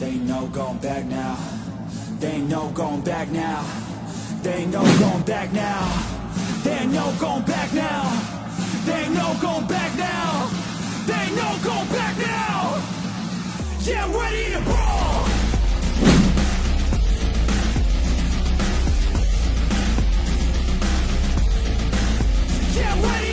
They ain't no going back now. They ain't no going back now. They ain't no going back now. They ain't no going back now. They ain't no going back now. They ain't no going back now. Yeah, ready to brawl. Yeah, ready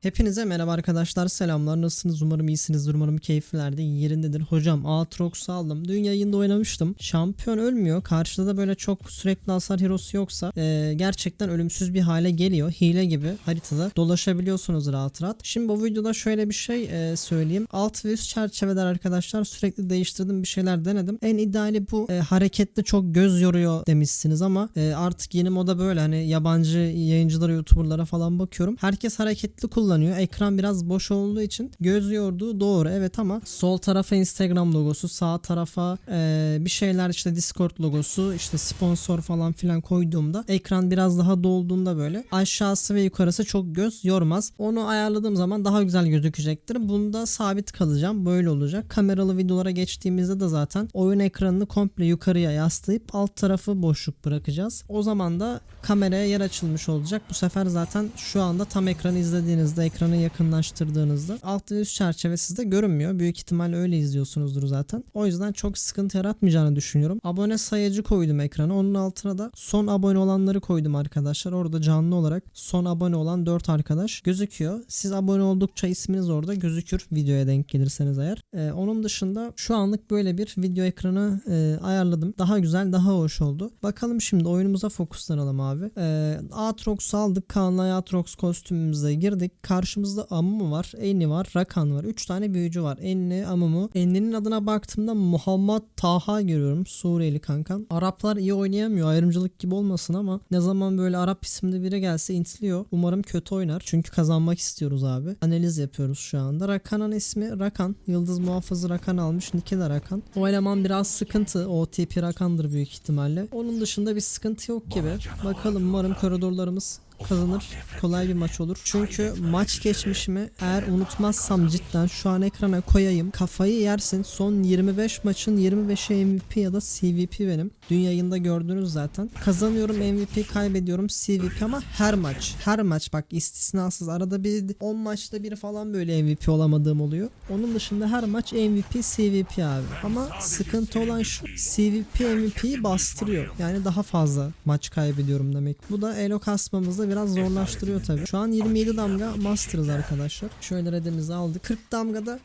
Hepinize merhaba arkadaşlar. Selamlar. Nasılsınız? Umarım iyisinizdir. Umarım keyiflerde yerindedir. Hocam Aatrox'u aldım. Dün yayında oynamıştım. Şampiyon ölmüyor. Karşıda da böyle çok sürekli hasar hero'su yoksa e, gerçekten ölümsüz bir hale geliyor. Hile gibi haritada dolaşabiliyorsunuz rahat rahat. Şimdi bu videoda şöyle bir şey e, söyleyeyim. Alt ve üst çerçeveler arkadaşlar sürekli değiştirdim bir şeyler denedim. En ideali bu e, hareketli çok göz yoruyor demişsiniz ama e, artık yeni moda böyle. Hani yabancı yayıncılara youtuberlara falan bakıyorum. Herkes hareketli kullanıyor ekran biraz boş olduğu için göz yorduğu doğru. Evet ama sol tarafa instagram logosu sağ tarafa e, bir şeyler işte discord logosu işte sponsor falan filan koyduğumda ekran biraz daha dolduğunda böyle aşağısı ve yukarısı çok göz yormaz. Onu ayarladığım zaman daha güzel gözükecektir. Bunda sabit kalacağım. Böyle olacak. Kameralı videolara geçtiğimizde de zaten oyun ekranını komple yukarıya yaslayıp alt tarafı boşluk bırakacağız. O zaman da kameraya yer açılmış olacak. Bu sefer zaten şu anda tam ekranı izlediğinizde ekranı yakınlaştırdığınızda alt ve üst çerçeve sizde görünmüyor. Büyük ihtimal öyle izliyorsunuzdur zaten. O yüzden çok sıkıntı yaratmayacağını düşünüyorum. Abone sayacı koydum ekrana. Onun altına da son abone olanları koydum arkadaşlar. Orada canlı olarak son abone olan 4 arkadaş gözüküyor. Siz abone oldukça isminiz orada gözükür videoya denk gelirseniz eğer. Ee, onun dışında şu anlık böyle bir video ekranı e, ayarladım. Daha güzel, daha hoş oldu. Bakalım şimdi oyunumuza fokuslanalım abi. Ee, Aatrox aldık. Kaan'la Aatrox kostümümüze girdik. Karşımızda Amumu var, Enni var, Rakan var. 3 tane büyücü var. Enni, Amumu. Enni'nin adına baktığımda Muhammed Taha görüyorum. Suriyeli kankam. Araplar iyi oynayamıyor. Ayrımcılık gibi olmasın ama ne zaman böyle Arap isimli biri gelse intliyor. Umarım kötü oynar. Çünkü kazanmak istiyoruz abi. Analiz yapıyoruz şu anda. Rakan'ın ismi Rakan. Yıldız muhafızı Rakan almış. Niki de Rakan. O eleman biraz sıkıntı. OTP Rakan'dır büyük ihtimalle. Onun dışında bir sıkıntı yok gibi. Bakalım umarım koridorlarımız kazanır. Kolay bir maç olur. Çünkü maç geçmişimi eğer unutmazsam cidden şu an ekrana koyayım. Kafayı yersin. Son 25 maçın 25'i MVP ya da CVP benim. Dün yayında gördünüz zaten. Kazanıyorum MVP kaybediyorum CVP ama her maç. Her maç bak istisnasız. Arada bir 10 maçta bir falan böyle MVP olamadığım oluyor. Onun dışında her maç MVP CVP abi. Ama sıkıntı olan şu CVP MVP'yi bastırıyor. Yani daha fazla maç kaybediyorum demek. Bu da elo kasmamızda biraz zorlaştırıyor tabii. Şu an 27 damga master'ız arkadaşlar. Şöyle redimizi aldık. 40 damgada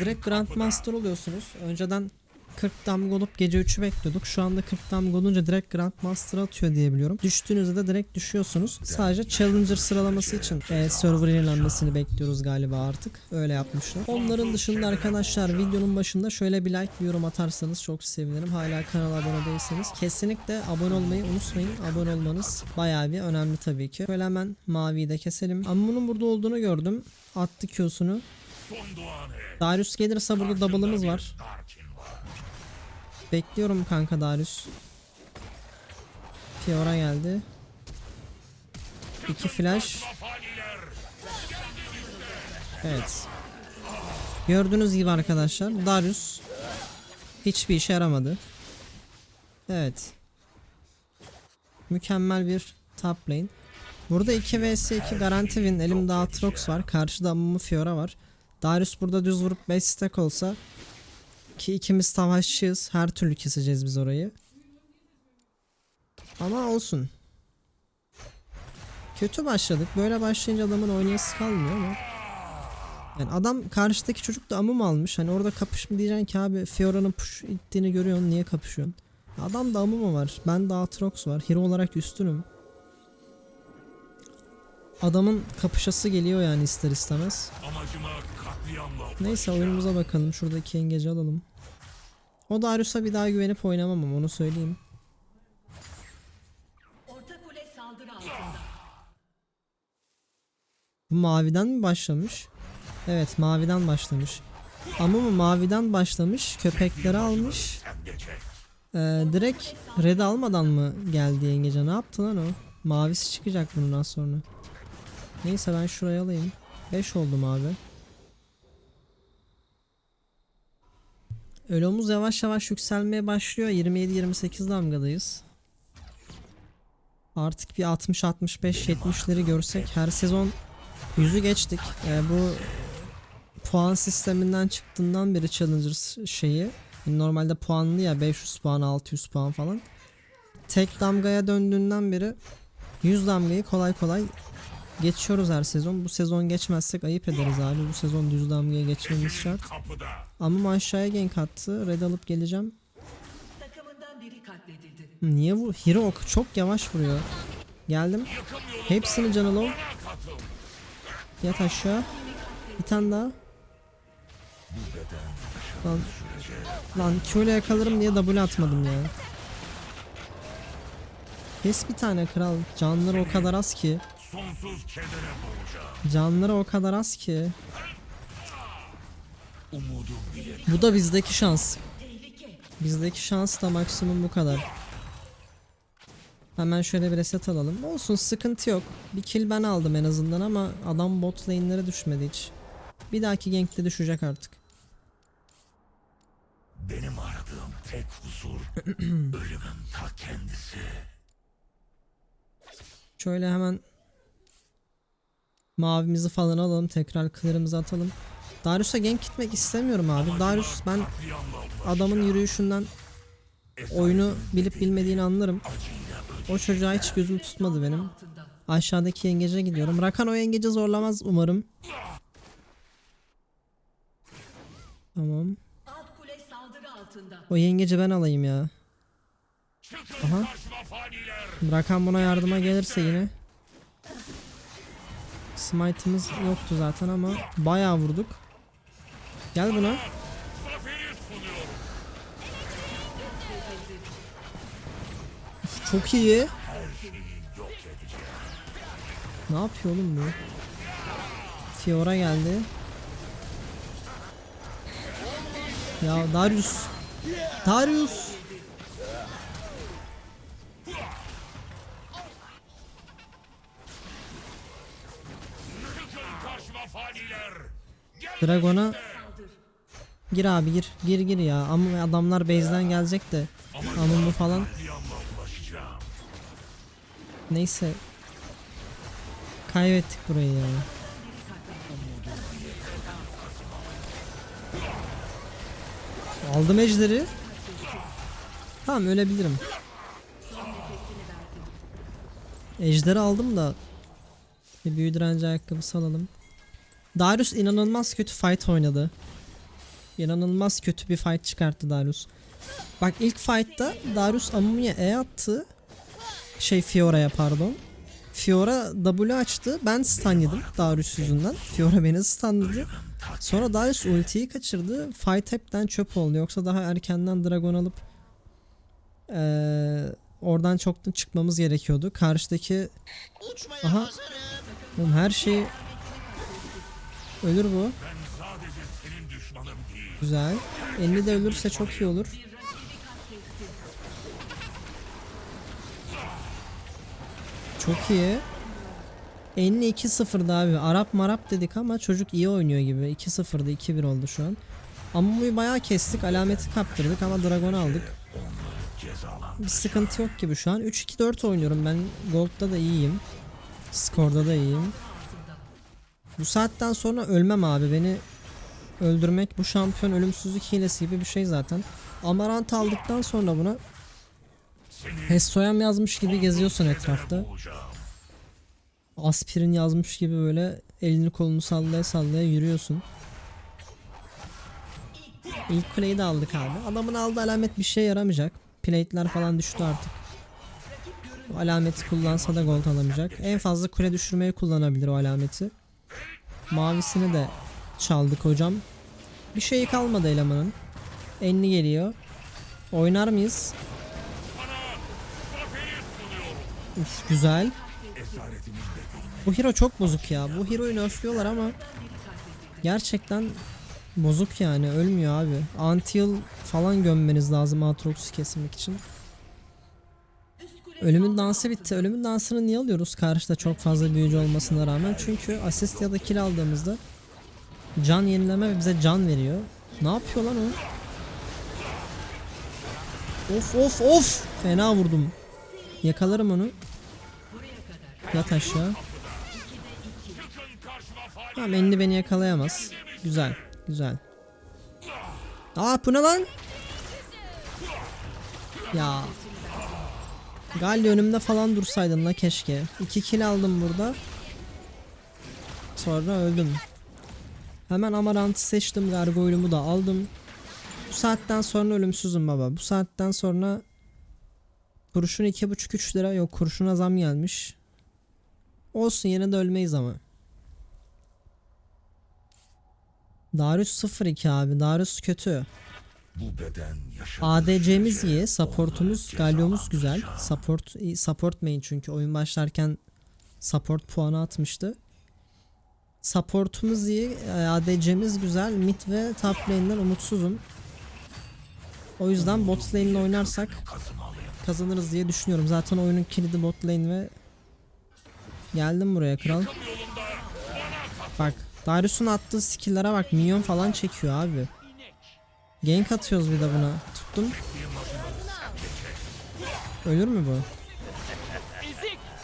direkt Grandmaster oluyorsunuz. Önceden 40 damga olup gece 3'ü bekliyorduk. Şu anda 40 damga olunca direkt Grandmaster atıyor diye biliyorum. Düştüğünüzde de direkt düşüyorsunuz. Sadece Challenger sıralaması için e, server yenilenmesini bekliyoruz galiba artık. Öyle yapmışlar. Onların dışında arkadaşlar videonun başında şöyle bir like bir yorum atarsanız çok sevinirim. Hala kanala abone değilseniz kesinlikle abone olmayı unutmayın. Abone olmanız bayağı bir önemli tabii ki. Şöyle hemen maviyi de keselim. Ama bunun burada olduğunu gördüm. Attı Q'sunu. Darius gelirse burada double'ımız var. Bekliyorum kanka Darius. Fiora geldi. İki flash. Evet. Gördüğünüz gibi arkadaşlar Darius hiçbir işe yaramadı. Evet. Mükemmel bir top lane. Burada 2 vs 2 garanti win. Elimde Aatrox var. Karşıda Amumu Fiora var. Darius burada düz vurup 5 stack olsa ki ikimiz savaşçıyız. Her türlü keseceğiz biz orayı. Ama olsun. Kötü başladık. Böyle başlayınca adamın oynayası kalmıyor ama. Yani adam karşıdaki çocuk da amım almış. Hani orada kapış mı diyeceksin ki abi Fiora'nın push ittiğini görüyorsun niye kapışıyorsun? Adam da amım var. Ben de Aatrox var. Hero olarak üstünüm. Adamın kapışası geliyor yani ister istemez. Neyse oyunumuza bakalım. Şuradaki yengeci alalım. O Darius'a bir daha güvenip oynamam ama onu söyleyeyim. Bu maviden mi başlamış? Evet maviden başlamış. Ama mı maviden başlamış köpekleri almış. Ee, direkt red almadan mı geldi yengece ne yaptı lan o? Mavisi çıkacak bundan sonra. Neyse ben şuraya alayım. 5 oldum Ölümümüz yavaş yavaş yükselmeye başlıyor. 27-28 damgadayız. Artık bir 60-65-70'leri görsek her sezon yüzü geçtik. Ee, bu puan sisteminden çıktığından beri Challenger şeyi normalde puanlı ya 500 puan 600 puan falan. Tek damgaya döndüğünden beri 100 damgayı kolay kolay geçiyoruz her sezon. Bu sezon geçmezsek ayıp ederiz abi. Bu sezon düz damgaya geçmemiz şart. Ama aşağıya gank attı. Red alıp geleceğim. Takımından biri katledildi. Niye bu? Hero ok çok yavaş vuruyor. Geldim. Hepsini canı low. Yat aşağı. Bir tane daha. Lan, lan ile yakalarım diye W atmadım ya. Kes bir tane kral. Canları o kadar az ki. Sonsuz kedere boğacağım. Canları o kadar az ki. Umudum Bu da bizdeki şans. Bizdeki şans da maksimum bu kadar. Hemen şöyle bir reset alalım. Olsun sıkıntı yok. Bir kill ben aldım en azından ama adam bot lane'lere düşmedi hiç. Bir dahaki gankte düşecek artık. benim aradığım tek huzur ölümün ta kendisi. Şöyle hemen mavimizi falan alalım. Tekrar clear'ımızı atalım. Darius'a gank gitmek istemiyorum abi. Darius ben adamın yürüyüşünden oyunu bilip bilmediğini anlarım. O çocuğa hiç gözüm tutmadı benim. Aşağıdaki yengece gidiyorum. Rakan o yengeci zorlamaz umarım. Tamam. Alt kule saldırı altında. O yengeci ben alayım ya. Aha. Rakan buna yardıma gelirse yine. Smite'ımız yoktu zaten ama bayağı vurduk. Gel buna. Sunuyorum. Çok iyi. Ne yapıyor oğlum bu? Fiora geldi. Ya Darius. Darius. Dragon'a Gir abi gir. Gir gir ya. Ama adamlar base'den gelecek de. Amumu falan. Yanına ulaşacağım. Neyse. Kaybettik burayı ya. Aldım ejderi. Tamam ölebilirim. Ejderi aldım da bir büyü direnci ayakkabısı alalım. Darius inanılmaz kötü fight oynadı. İnanılmaz kötü bir fight çıkarttı Darius. Bak ilk fight'ta Darius Amumu'ya E attı. Şey Fiora'ya pardon. Fiora W açtı. Ben stun yedim Darius yüzünden. Fiora beni stunladı. Sonra Darius ultiyi kaçırdı. Fight hepten çöp oldu. Yoksa daha erkenden Dragon alıp eee, oradan çoktan çıkmamız gerekiyordu. Karşıdaki Aha. Oğlum her şey ölür bu. Güzel. Enli de ölürse çok iyi olur. Çok iyi. Enli 2-0'da abi. Arap marap dedik ama çocuk iyi oynuyor gibi. 2-0'da 2-1 oldu şu an. Amumu'yu bayağı kestik. Alameti kaptırdık ama Dragon'u aldık. Bir sıkıntı yok gibi şu an. 3-2-4 oynuyorum. Ben Gold'da da iyiyim. Skorda da iyiyim. Bu saatten sonra ölmem abi. Beni öldürmek bu şampiyon ölümsüzlük hilesi gibi bir şey zaten. Amarant aldıktan sonra buna Hestoyam yazmış gibi geziyorsun etrafta. Aspirin yazmış gibi böyle elini kolunu sallaya sallaya yürüyorsun. İlk kuleyi de aldık abi. Adamın aldığı alamet bir şey yaramayacak. Plate'ler falan düştü artık. Bu alameti kullansa da gold alamayacak. En fazla kule düşürmeye kullanabilir o alameti. Mavisini de çaldık hocam. Bir şey kalmadı elemanın. Enli geliyor. Oynar mıyız? Uf güzel. Bu hero çok bozuk ya. Bu hero'yu nerfliyorlar ama gerçekten bozuk yani. Ölmüyor abi. Anti-heal falan gömmeniz lazım Aatrox'u kesmek için. Ölümün dansı bitti. Ölümün dansını niye alıyoruz karşıda çok fazla büyücü olmasına rağmen? Çünkü asist ya da kill aldığımızda can yenileme ve bize can veriyor. Ne yapıyor lan o? Of of of! Fena vurdum. Yakalarım onu. Yat aşağı. Tamam enli beni yakalayamaz. Güzel, güzel. Aa bu ne lan? Ya. Galli önümde falan dursaydın la keşke. 2 kill aldım burada. Sonra öldüm. Hemen Amarant'ı seçtim. Gargoyle'umu da aldım. Bu saatten sonra ölümsüzüm baba. Bu saatten sonra kurşun 2,5-3 lira. Yok kurşuna zam gelmiş. Olsun yine de ölmeyiz ama. Darius 02 abi. Darius kötü. Bu beden yaşadığı ADC'miz iyi, supportumuz, ceza güzel. Support support main çünkü oyun başlarken support puanı atmıştı. Supportumuz iyi, e, ADC'miz güzel. Mid ve top lane'den umutsuzum. O yüzden bot lane ile oynarsak kazanırız diye düşünüyorum. Zaten oyunun kilidi bot lane ve geldim buraya kral. Bak Darius'un attığı skill'lere bak minyon falan çekiyor abi. Gank atıyoruz bir de buna. Tuttum. Ölür mü bu?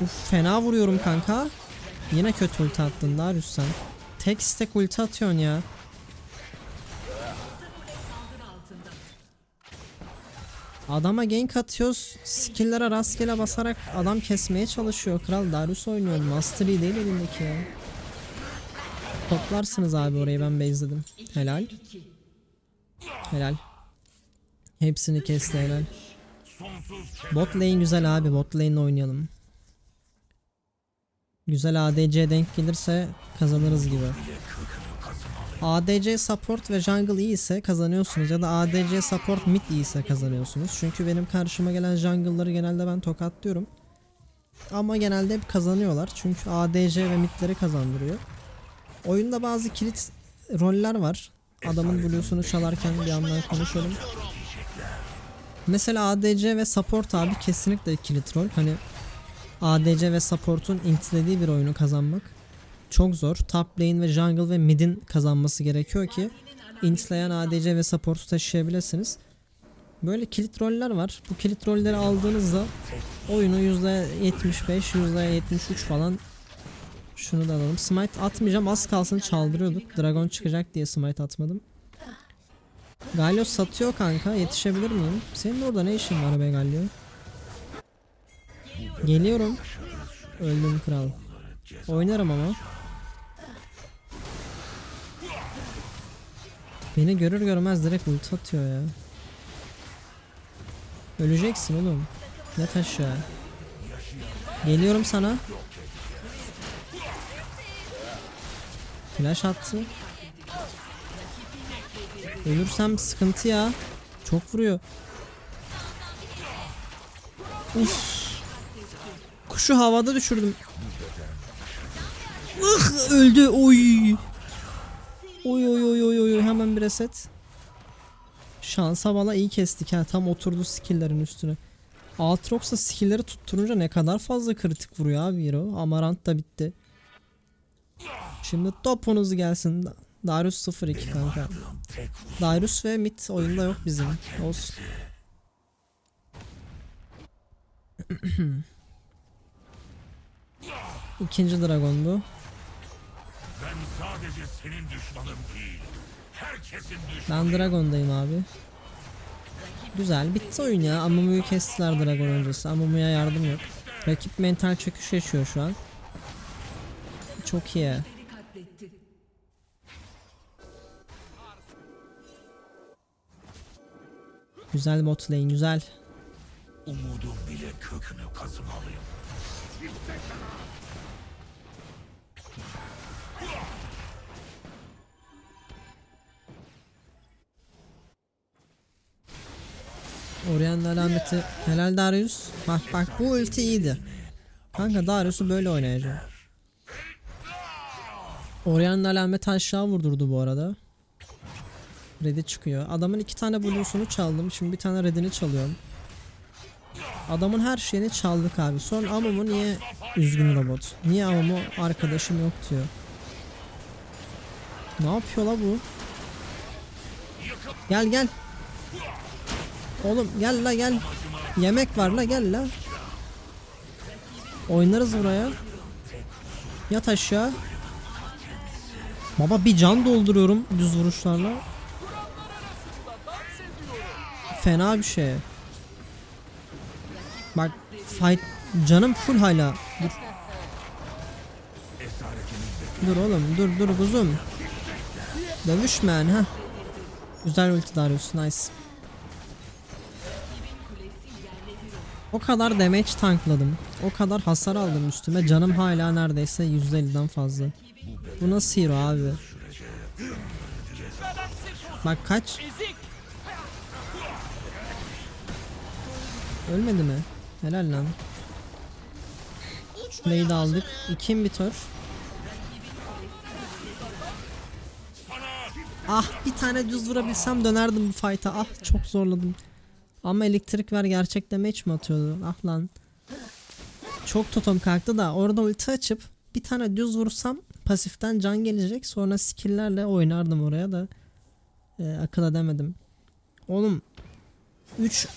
Uf fena vuruyorum kanka. Yine kötü ulti attın Darius sen. Tek stack ulti atıyorsun ya. Adama gank atıyoruz. Skill'lere rastgele basarak adam kesmeye çalışıyor. Kral Darius oynuyor. Mastery değil elindeki ya. Toplarsınız abi orayı ben base'ledim. Helal. Helal. Hepsini kesti helal. Bot lane güzel abi. Bot lane oynayalım. Güzel ADC denk gelirse kazanırız gibi. ADC support ve jungle iyi ise kazanıyorsunuz ya da ADC support mid iyi ise kazanıyorsunuz. Çünkü benim karşıma gelen jungle'ları genelde ben tokatlıyorum. Ama genelde hep kazanıyorlar. Çünkü ADC ve midleri kazandırıyor. Oyunda bazı kilit roller var. Adamın bluesunu çalarken bir yandan konuşalım. Mesela ADC ve support abi kesinlikle kilit rol. Hani ADC ve support'un intlediği bir oyunu kazanmak çok zor. Top lane ve jungle ve mid'in kazanması gerekiyor ki intleyen ADC ve support'u taşıyabilirsiniz. Böyle kilit roller var. Bu kilit rolleri aldığınızda oyunu %75, %73 falan şunu da alalım. Smite atmayacağım. Az kalsın çaldırıyorduk. Dragon çıkacak diye smite atmadım. Galio satıyor kanka. Yetişebilir miyim? Senin orada ne işin var be Galio? Geliyorum. Öldüm kral. Oynarım ama. Beni görür görmez direkt ulti atıyor ya. Öleceksin oğlum. Yat aşağı. Geliyorum sana. Flash attı. Ölürsem sıkıntı ya. Çok vuruyor. Uf. Kuşu havada düşürdüm. Ih, öldü. Oy. Oy oy oy oy oy hemen bir reset. Şansa bana iyi kestik ha tam oturdu skill'lerin üstüne. Aatrox'la skill'leri tutturunca ne kadar fazla kritik vuruyor abi Hero. Amarant da bitti. Şimdi topunuz gelsin. Darius 02 kanka. Darius ve mid oyunda yok bizim. Olsun. İkinci dragon bu. ben sadece senin düşmanın değil. Herkesin düşmanı. Ben Dragon'dayım abi. Güzel bitti oyun ya. Amumu'yu kestiler Dragon öncesi. Amumu'ya yardım yok. Rakip mental çöküş yaşıyor şu an. Çok iyi. Güzel bot lane güzel. Umudum bile kökünü kazımalıyım. Orion alameti. Helal Darius. Bak bak bu ulti iyiydi. Kanka Darius'u böyle oynayacağım. Orion'un alameti aşağı vurdurdu bu arada. Red'i çıkıyor. Adamın iki tane blues'unu çaldım. Şimdi bir tane red'ini çalıyorum. Adamın her şeyini çaldık abi. Sonra Amumu niye üzgün robot? Niye Amumu arkadaşım yok diyor. Ne yapıyor la bu? Gel gel. Oğlum gel la gel. Yemek var la gel la. Oynarız buraya. Yat aşağı. Baba bir can dolduruyorum düz vuruşlarla. Fena bir şey. Bak fight canım full hala. Dur. Dur oğlum dur dur kuzum. Dövüşme yani ha. Güzel ulti Darius nice. O kadar damage tankladım. O kadar hasar aldım üstüme. Canım hala neredeyse %50'den fazla. Bu nasıl hero abi? Bak kaç? Ölmedi mi? Helal lan. Kuleyi de aldık. İki imbitör. Ah bir tane düz vurabilsem dönerdim bu fight'a. Ah çok zorladım. Ama elektrik ver gerçekten match mi atıyordu? Ah lan. Çok totem kalktı da orada ulti açıp bir tane düz vursam pasiften can gelecek. Sonra skill'lerle oynardım oraya da. Ee, akıl edemedim. Oğlum 3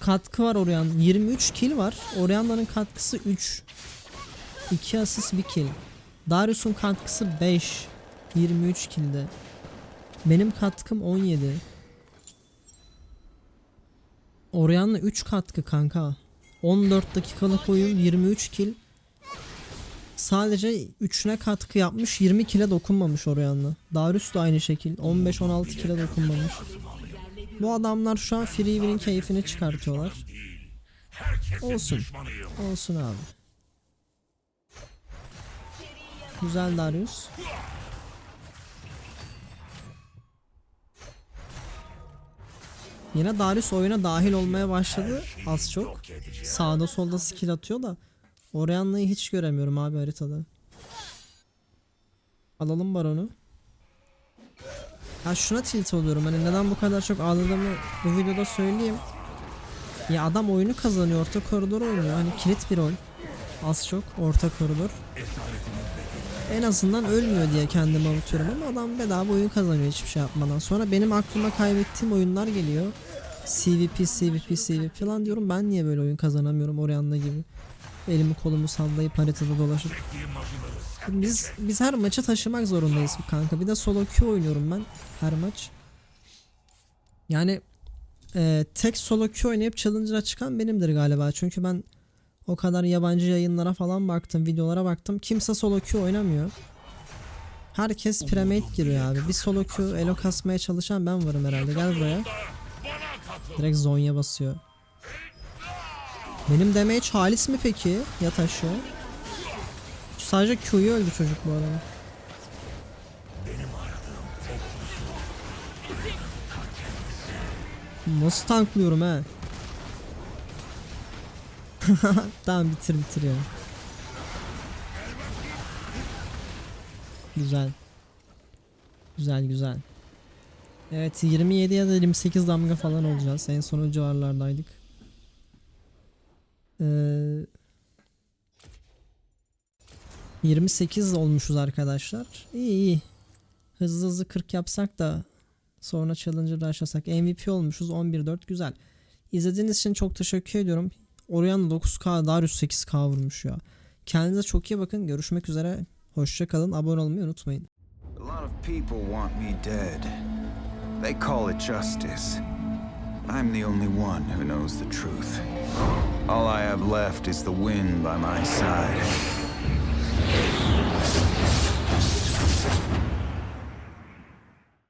katkı var Orion. 23 kill var. Orianna'nın katkısı 3. 2 asist 1 kill. Darius'un katkısı 5. 23 kill'de. Benim katkım 17. Orianna 3 katkı kanka. 14 dakikalık oyun 23 kill. Sadece 3'üne katkı yapmış 20 kile dokunmamış Orianna. Darius da aynı şekil 15-16 kile dokunmamış. Bu adamlar şu an Freewee'nin keyfini çıkartıyorlar. Olsun. Olsun abi. Güzel Darius. Yine Darius oyuna dahil olmaya başladı az çok. Sağda solda skill atıyor da Orianna'yı hiç göremiyorum abi haritada. Alalım baronu. Ya şuna tilt oluyorum hani neden bu kadar çok ağladığımı bu videoda söyleyeyim. Ya adam oyunu kazanıyor orta koridor oynuyor hani kilit bir rol. Az çok orta koridor. En azından ölmüyor diye kendimi avutuyorum ama adam bedava oyun kazanıyor hiçbir şey yapmadan. Sonra benim aklıma kaybettiğim oyunlar geliyor. CVP, CVP, CVP lan diyorum ben niye böyle oyun kazanamıyorum Orianna gibi. Elimi kolumu sallayıp haritada dolaşıp. Biz biz her maçı taşımak zorundayız kanka. Bir de solo queue oynuyorum ben her maç. Yani e, tek solo queue oynayıp challenger'a çıkan benimdir galiba. Çünkü ben o kadar yabancı yayınlara falan baktım, videolara baktım. Kimse solo queue oynamıyor. Herkes premade giriyor abi. Bir solo queue elo kasmaya çalışan ben varım herhalde. Gel buraya. Direkt zonya basıyor. Benim damage halis mi peki? Yat aşağı. Sadece Q'yu öldü çocuk bu arada. Nasıl tanklıyorum he? tamam bitir bitir ya. Güzel. Güzel güzel. Evet 27 ya da 28 damga falan olacağız. En son o civarlardaydık. Ee, 28 olmuşuz arkadaşlar. İyi iyi. Hızlı hızlı 40 yapsak da sonra Challenger'da aşasak MVP olmuşuz 11-4 güzel. İzlediğiniz için çok teşekkür ediyorum. Orion 9K, Darius 8K vurmuş ya. Kendinize çok iyi bakın. Görüşmek üzere. Hoşça kalın. Abone olmayı unutmayın. A lot of people want me dead. They call it justice. I'm the only one who knows the truth. All I have left is the wind by my side.